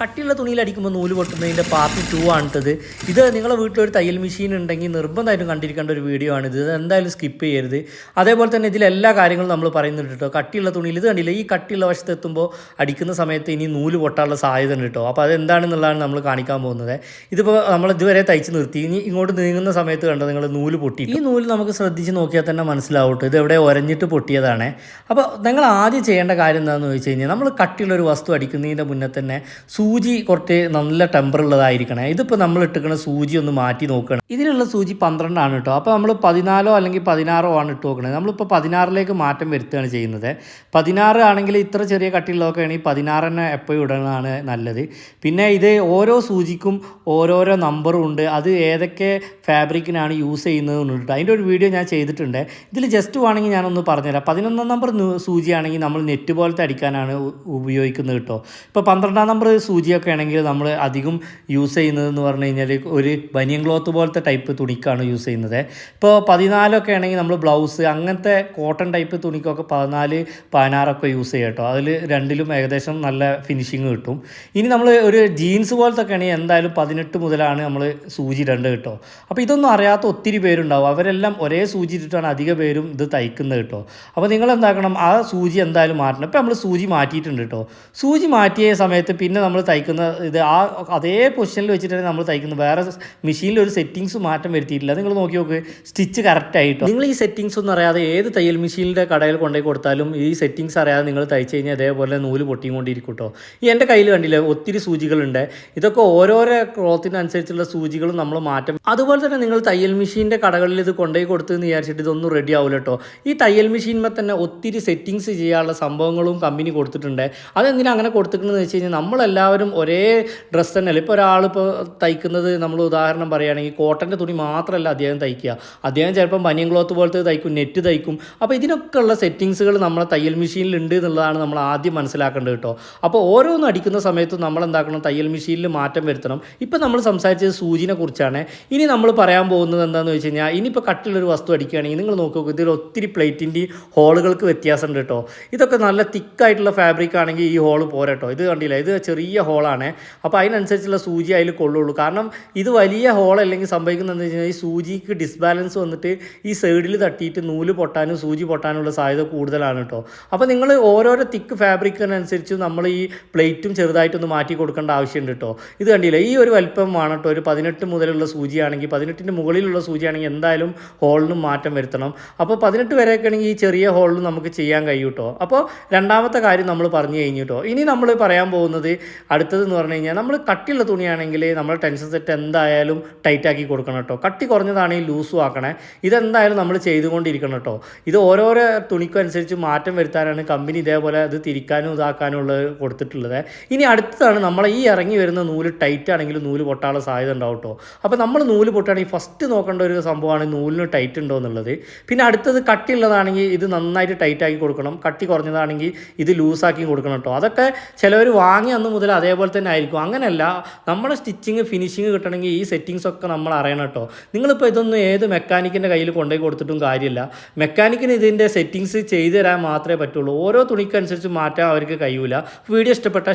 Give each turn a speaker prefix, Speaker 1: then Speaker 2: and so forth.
Speaker 1: കട്ടിയുള്ള തുണിയിൽ അടിക്കുമ്പോൾ നൂൽ പൊട്ടുന്നതിന്റെ പാർട്ട് ടു ആണിട്ടത്. ഇത് നിങ്ങളെ വീട്ടിലൊരു തയ്യൽ മെഷീൻ ഉണ്ടെങ്കിൽ നിർബന്ധമായിട്ടും കണ്ടിരിക്കേണ്ട ഒരു വീഡിയോ ആണ് ഇത് എന്തായാലും സ്കിപ്പ് ചെയ്യരുത്. അതേപോലെ തന്നെ ഇതിൽ എല്ലാ കാര്യങ്ങളും നമ്മൾ പറയുന്നുണ്ട് കേട്ടോ. കട്ടിയുള്ള തുണിയിൽ ഇത് കണ്ടില്ല? ഈ കട്ടിയുള്ള വശത്ത് എത്തുമ്പോൾ അടിക്കുന്ന സമയത്ത് ഇനി നൂൽ പൊട്ടാനുള്ള സാധ്യത ഉണ്ട് കേട്ടോ. അപ്പോൾ അതെന്താണെന്നുള്ളതാണ് നമ്മൾ കാണിക്കാൻ പോകുന്നത്. ഇതിപ്പോൾ നമ്മൾ ഇതുവരെ തയ്ച്ച് നിർത്തി. ഇനി ഇങ്ങോട്ട് നീങ്ങുന്ന സമയത്ത് കണ്ടോ നിങ്ങൾ നൂൽ പൊട്ടി ഈ നൂൽ നമുക്ക് ശ്രദ്ധിച്ച് നോക്കിയാൽ തന്നെ മനസ്സിലാവും ഇത് എവിടെ ഒരഞ്ഞിട്ട് പൊട്ടിയതാണ്. അപ്പോൾ നിങ്ങൾ ആദ്യം ചെയ്യേണ്ട കാര്യം എന്താണെന്ന് ചോദിച്ചു കഴിഞ്ഞാൽ നമ്മൾ കട്ടിയുള്ള ഒരു വസ്തു അടിക്കുന്നതിന്റെ മുന്നേ തന്നെ സൂചി കുറച്ച് നല്ല ടെമ്പർ ഉള്ളതായിരിക്കണേ. ഇതിപ്പോൾ നമ്മൾ ഇട്ടിക്കണ സൂചി ഒന്ന് മാറ്റി നോക്കണം. ഇതിലുള്ള സൂചി പന്ത്രണ്ടാണ് കേട്ടോ. അപ്പോൾ നമ്മൾ പതിനാലോ അല്ലെങ്കിൽ പതിനാറോ ആണ് ഇട്ട് നോക്കണത് നമ്മളിപ്പോൾ പതിനാറിലേക്ക് മാറ്റം വരുത്തുകയാണ് ചെയ്യുന്നത്. പതിനാറ് ആണെങ്കിൽ ഇത്ര ചെറിയ കട്ടിയുള്ളതൊക്കെ ആണെങ്കിൽ പതിനാറ് തന്നെ എപ്പോഴും ഇടുന്നതാണ് നല്ലത്. പിന്നെ ഇത് ഓരോ സൂചിക്കും ഓരോരോ നമ്പറും ഉണ്ട്. അത് ഏതൊക്കെ ഫാബ്രിക്കിനാണ് യൂസ് ചെയ്യുന്നത് കേട്ടോ. അതിന്റെ ഒരു വീഡിയോ ഞാൻ ചെയ്തിട്ടുണ്ട്. ഇതിൽ ജസ്റ്റ് വേണമെങ്കിൽ ഞാനൊന്ന് പറഞ്ഞുതരാം. പതിനൊന്നാം നമ്പർ സൂചിയാണെങ്കിൽ നമ്മൾ നെറ്റ് പോലത്തെ അടിക്കാനാണ് ഉപയോഗിക്കുന്നത് കേട്ടോ. ഇപ്പോൾ പന്ത്രണ്ടാം നമ്പർ സൂചിയൊക്കെ ആണെങ്കിൽ നമ്മൾ അധികം യൂസ് ചെയ്യുന്നത് എന്ന് പറഞ്ഞു കഴിഞ്ഞാൽ ഒരു ബനിയൻ ക്ലോത്ത് പോലത്തെ ടൈപ്പ് തുണിക്കാണ് യൂസ് ചെയ്യുന്നത്. ഇപ്പോൾ പതിനാലൊക്കെ ആണെങ്കിൽ നമ്മൾ ബ്ലൗസ് അങ്ങനത്തെ കോട്ടൺ ടൈപ്പ് തുണിക്കൊക്കെ പതിനാല് പതിനാറൊക്കെ യൂസ് ചെയ്യാം കേട്ടോ. അതിൽ രണ്ടിലും ഏകദേശം നല്ല ഫിനിഷിങ് കിട്ടും. ഇനി നമ്മൾ ഒരു ജീൻസ് പോലത്തെ ഒക്കെ ആണെങ്കിൽ എന്തായാലും പതിനെട്ട് മുതലാണ് നമ്മൾ സൂചി ഇടേണ്ടത് കേട്ടോ. അപ്പോൾ ഇതൊന്നും അറിയാത്ത ഒത്തിരി പേരുണ്ടാവും. അവരെല്ലാം ഒരേ സൂചി ഇട്ടിട്ടാണ് അധിക പേരും ഇത് തയ്ക്കുന്നത് കേട്ടോ. അപ്പോൾ നിങ്ങൾ എന്താക്കണം ആ സൂചി എന്തായാലും മാറ്റണം. ഇപ്പോൾ നമ്മൾ സൂചി മാറ്റിയിട്ടുണ്ട് കേട്ടോ. സൂചി മാറ്റിയ സമയത്ത് പിന്നെ നമ്മൾ തയ്ക്കുന്ന ഇത് ആ അതേ പൊസിഷനിൽ വെച്ചിട്ടാണ് നമ്മൾ തയ്ക്കുന്നത്. വേറെ മെഷീനിൽ ഒരു സെറ്റിങ്സ് മാറ്റം വരുത്തിയിട്ടില്ല. നിങ്ങൾ നോക്കി നോക്ക്. സ്റ്റിച്ച് കറക്റ്റ് ആയിട്ടോ? നിങ്ങൾ ഈ സെറ്റിങ്സ് ഒന്നും അറിയാതെ ഏത് തയ്യൽ മെഷീനിന്റെ കടയിൽ കൊണ്ടുപോയി കൊടുത്താലും ഈ സെറ്റിങ്സ് അറിയാതെ നിങ്ങൾ തയ്ച്ചു കഴിഞ്ഞാൽ അതേപോലെ നൂൽ പൊട്ടിക്കൊണ്ടിരിക്കും കേട്ടോ ഈ എന്റെ കയ്യിൽ കണ്ടില്ലേ ഒത്തിരി സൂചികളുണ്ട്. ഇതൊക്കെ ഓരോരോ ക്ലോത്തിനനുസരിച്ചുള്ള സൂചികളും നമ്മൾ മാറ്റം അതുപോലെ തന്നെ നിങ്ങൾ തയ്യൽ മെഷീന്റെ കടകളിൽ ഇത് കൊണ്ടുപോയി കൊടുത്തെന്ന് വിചാരിച്ചിട്ട് ഇതൊന്നും റെഡി ആവില്ല കേട്ടോ ഈ തയ്യൽ മെഷീൻമേ തന്നെ ഒത്തിരി സെറ്റിങ്സ് ചെയ്യാനുള്ള സംഭവങ്ങളും കമ്പനി കൊടുത്തിട്ടുണ്ട്. അതെന്തിനാ അങ്ങനെ കൊടുത്തിട്ടുണ്ടെന്ന് വെച്ച് കഴിഞ്ഞാൽ നമ്മളെല്ലാവരും ഒരേ ഡ്രസ്സ് തന്നെയല്ല? ഇപ്പോൾ ഒരാളിപ്പോൾ തയ്ക്കുന്നത് നമ്മൾ ഉദാഹരണം പറയുകയാണെങ്കിൽ കോട്ടന്റെ തുണി മാത്രമല്ല അദ്ദേഹം തയ്ക്കുക. അദ്ദേഹം ചിലപ്പം ബനിയൻ ക്ലോത്ത് പോലത്തെ തയ്ക്കും നെറ്റ് തയ്ക്കും. അപ്പോൾ ഇതിനൊക്കെ ഉള്ള സെറ്റിങ്സുകൾ നമ്മളെ തയ്യൽ മെഷീനിൽ ഉണ്ട് എന്നുള്ളതാണ് നമ്മൾ ആദ്യം മനസ്സിലാക്കേണ്ടത് കേട്ടോ. അപ്പോൾ ഓരോന്നും അടിക്കുന്ന സമയത്ത് നമ്മൾ എന്താക്കണം തയ്യൽ മെഷീനിൽ മാറ്റം വരുത്തണം. ഇപ്പം നമ്മൾ സംസാരിച്ചത് സൂചിനെ കുറിച്ചാണ്. ഇനി നമ്മൾ പറയാൻ പോകുന്നത് എന്താണെന്ന് വെച്ച് കഴിഞ്ഞാൽ ഇനിയിപ്പോൾ കട്ടിലൊരു വസ്തു അടിക്കുകയാണെങ്കിൽ നിങ്ങൾ നോക്കുക ഇതിൽ ഒത്തിരി പ്ലേറ്റിന്റെ ഹോളുകൾക്ക് വ്യത്യാസമുണ്ട് കേട്ടോ. ഇതൊക്കെ നല്ല തിക്കായിട്ടുള്ള ഫാബ്രിക് ആണെങ്കിൽ ഈ ഹോൾ പോരട്ടോ ഇത് കണ്ടില്ല? ഇത് ചെറിയ ഹോളാണ് അപ്പോൾ അതിനനുസരിച്ചുള്ള സൂചി അതിൽ കൊള്ളുള്ളൂ. കാരണം ഇത് വലിയ ഹോൾ അല്ലെങ്കിൽ സംഭവിക്കുന്നത് എന്താ വെച്ച് കഴിഞ്ഞാൽ ഈ സൂചിക്ക് ഡിസ്ബാലൻസ് വന്നിട്ട് ഈ സൈഡിൽ തട്ടിയിട്ട് നൂൽ പൊട്ടാനും സൂചി പൊട്ടാനുള്ള സാധ്യത കൂടുതലാണ് കേട്ടോ അപ്പോൾ നിങ്ങൾ ഓരോരോ തിക്ക് ഫാബ്രിക്കിനനുസരിച്ച് നമ്മൾ ഈ പ്ലേറ്റും ചെറുതായിട്ടൊന്ന് മാറ്റി കൊടുക്കേണ്ട ആവശ്യമുണ്ട് കേട്ടോ ഇത് കണ്ടില്ല ഈ ഒരു വലിപ്പം വേണം കേട്ടോ ഒരു പതിനെട്ട് മുതലുള്ള സൂചിയാണെങ്കിൽ പതിനെട്ടിന്റെ മുകളിലുള്ള സൂചിയാണെങ്കിൽ എന്തായാലും ഹോളിനും മാറ്റം വരുത്തണം. അപ്പോൾ പതിനെട്ട് വരെയൊക്കെ ആണെങ്കിൽ ഈ ചെറിയ ഹോളിൽ നമുക്ക് ചെയ്യാൻ കഴിയും കേട്ടോ അപ്പോൾ രണ്ടാമത്തെ കാര്യം നമ്മൾ പറഞ്ഞു കഴിഞ്ഞു കേട്ടോ ഇനി നമ്മൾ പറയാൻ പോകുന്നത് അടുത്തതെന്ന് പറഞ്ഞു കഴിഞ്ഞാൽ നമ്മൾ കട്ടിയുള്ള തുണിയാണെങ്കിൽ നമ്മൾ ടെൻഷൻ സെറ്റ് എന്തായാലും ടൈറ്റാക്കി കൊടുക്കണം കേട്ടോ. കട്ടി കുറഞ്ഞതാണെങ്കിൽ ലൂസും ആക്കണേ. ഇതെന്തായാലും നമ്മൾ ചെയ്തുകൊണ്ടിരിക്കണം കേട്ടോ. ഇത് ഓരോരോ തുണിക്കും അനുസരിച്ച് മാറ്റം വരുത്താനാണ് കമ്പനി ഇതേപോലെ അത് തിരിക്കാനും ഇതാക്കാനും ഉള്ളത് കൊടുത്തിട്ടുള്ളത്. ഇനി അടുത്തതാണ് നമ്മൾ ഈ ഇറങ്ങി വരുന്ന നൂൽ ടൈറ്റ് ആണെങ്കിൽ നൂൽ പൊട്ടാനുള്ള സാധ്യത ഉണ്ടാവും കേട്ടോ. അപ്പോൾ നമ്മൾ നൂൽ പൊട്ടുകയാണെങ്കിൽ ഫസ്റ്റ് നോക്കേണ്ട ഒരു സംഭവമാണ് നൂലിന് ടൈറ്റ് ഉണ്ടോ എന്നുള്ളത്. പിന്നെ അടുത്തത് കട്ടിയുള്ളതാണെങ്കിൽ ഇത് നന്നായിട്ട് ടൈറ്റാക്കി കൊടുക്കണം. കട്ടി കുറഞ്ഞതാണെങ്കിൽ ഇത് ലൂസാക്കി കൊടുക്കണം കേട്ടോ. അതൊക്കെ ചിലവർ വാങ്ങി അന്ന് മുതൽ അതേപോലെ തന്നെ ആയിരിക്കും. അങ്ങനെയല്ല നമ്മുടെ സ്റ്റിച്ചിങ് ഫിനിഷിങ് കിട്ടണമെങ്കിൽ ഈ സെറ്റിങ്സ് ഒക്കെ നമ്മൾ അറിയണം കേട്ടോ നിങ്ങളിപ്പോൾ ഇതൊന്നും ഏത് മെക്കാനിക്കിന്റെ കയ്യിൽ കൊണ്ടുപോയി കൊടുത്തിട്ടും കാര്യമില്ല. മെക്കാനിക്കിന് ഇതിന്റെ സെറ്റിങ്സ് ചെയ്തു തരാൻ മാത്രമേ പറ്റുള്ളൂ. ഓരോ തുണിക്കനുസരിച്ച് മാറ്റാൻ അവർക്ക് കഴിയൂല. വീഡിയോ ഇഷ്ടപ്പെട്ട